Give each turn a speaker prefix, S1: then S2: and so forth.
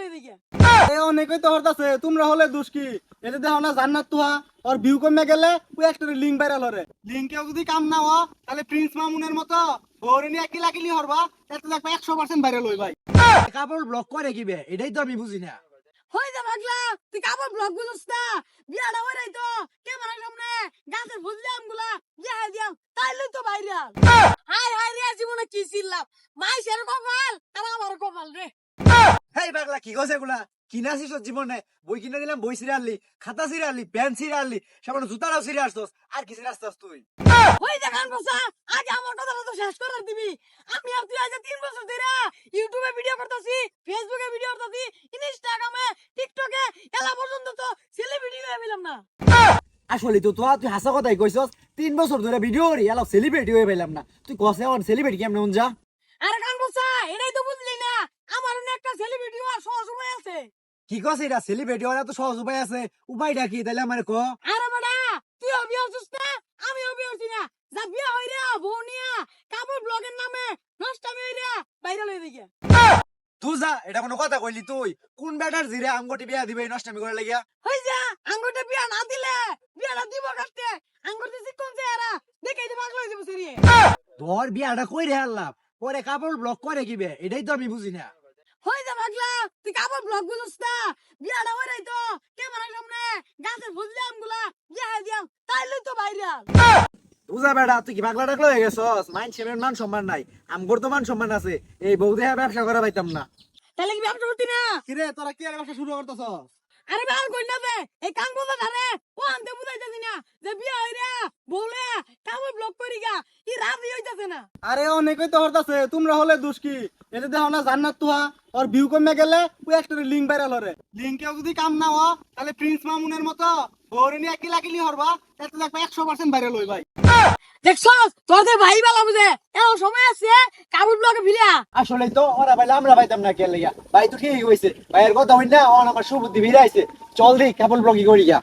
S1: অনেকই তো হরতাছে তোমরা হলে দোষ কি? এতে দেখো না জান্নাত তুহা ওর ভিউ কমে গেলে ওই একটা লিঙ্ক ভাইরাল হরে। লিঙ্কেও যদি কাম না তাহলে প্রিন্স মামুনের মতো বউরে নিয়ে কিলা কিলি হরবা তাতে দেখবে একশো পার্সেন্ট ভাইরাল হই ভাই।
S2: কাপড় ব্লক করে কিবে এটাই তো আমি বুঝি না।
S3: হই যা পাগলা তুই কাপড় ব্লগ বুঝছ না। বিয়াটা হই তো। ক্যামেরার সামনে? গাছের বুঝলামগুলা বিয়া দিয়াম তাইলে তো ভাইরাল হাই হাই রে জীবনে কি ছিলাম? মাইসের কপাল আর আমার কপাল রে।
S2: হেই পাগলা কি কইছে এগুলা কিনা আছিস তোর জীবনে বই কিনে দিলাম বই ছিঁড়ে আনলি খাতা ছিঁড়ে আনলি প্যান্ট ছিঁড়ে আনলি সামান্য জুতাটাও ছিঁড়ে আর কি ছিঁড়ে তুই?
S3: যা গান বসা আগে আমার কথাটা তো শেষ করার দিবি। আমি আর তুই আজ তিন বছর ধরে ইউটিউবে ভিডিও করতেছি ফেসবুকে ভিডিও করতেছি ইনস্টাগ্রামে টিকটকে এলা পর্যন্ত তো সেলিব্রিটি হয়ে পেলাম না।
S2: আসলে তো তোরা তুই হাসা কথাই কইছস তিন বছর ধরে ভিডিও করি এলাও সেলিব্রিটি হয়ে পেলাম না। তুই কসে আমার সেলিব্রিটি কেমন যা?
S3: আরে গান বসা এটাই তো বুঝলি না আমার অন্য একটা সেলিব্রিটি হওয়ার সহজ উপায় আছে
S2: কি কস এটা? সেলিব্রিটি হওয়ার তো সহজ উপায় আছে। উপায়টা কি? তাহলে আমার ক
S3: আরে বেটা তুই অবি হচ্ছিস না? আমি অবি হচ্ছি না। যা বিয়া হই রে বউনিয়া কাপড় ব্লগের নামে নষ্ট আমি হই রে বাইরে লই দিকে
S2: তুই যা এটা কোনো কথা কইলি তুই। কোন বেটার জিরে আমগটি বিয়া দিবে নষ্টামি করে লাগিয়া?
S3: হই যা আঙ্গুরটা বিয়া না দিলে বিয়াটা দিব কাটতে আঙ্গুর দিছি কোন চেহারা দেখে যে পাগল হয়ে যাব সেরিয়ে।
S2: তোর বিয়াটা কই রে আল্লাহ। পরে কাপড় ব্লক করে কিবে? এটাই তো আমি বুঝি না।
S3: হই যা পাগলা তুই কাপড় ব্লগ বুঝছিস না? বিয়াটা হই নাই তো। ক্যামেরার সামনে? গাছের বুঝলামগুলা বিয়া দিয়াম তাইলে তো ভাইরাল
S2: বুঝা বেটা তুই কি পাগলা টাকলা হয়ে গেছস? মাইন সেমের মান সম্মান নাই আমগর তো মান সম্মান আছে। এই বউ দেহা ব্যবসা করা পাইতাম না।
S3: তাহলে কি ব্যবসা করতি না?
S1: কিরে তোরা কি আর ব্যবসা শুরু করতেছস?
S3: আরে ভালো কই না বে এই করতে ধারে ও আনতে বুঝাইতেছি না যে বিয়া হই রে বলে কাপড় ব্লগ করি গা। ই রাজি হইতাছে না।
S1: আরে অনেকই তো হরতাছে তোমরা হলে দোষ কি? এতে দেখো না জান্নাত তুহা ওর ভিউ কমে গেলে ওই একটা লিঙ্ক ভাইরাল হরে। লিঙ্কেও যদি কাম না হয় তাহলে প্রিন্স মামুনের মতো বউরে নিয়ে কিলা কিলি হরবা তাতে দেখবে একশো পার্সেন্ট ভাইরাল হই ভাই।
S3: দেখছস তোদের ভাই বেলা বুঝে? এও সময় আছে ব্লগে ভিড়া
S2: আসলে তো ওরা পাইলে আমরা পাইতাম না কে ভাই তো ঠিকই কইছে ভাইয়ের কথা হই না ওর আমার সুবুদ্ধি ভিড়াইছে। চল দি কাপড় ব্লগই করি গা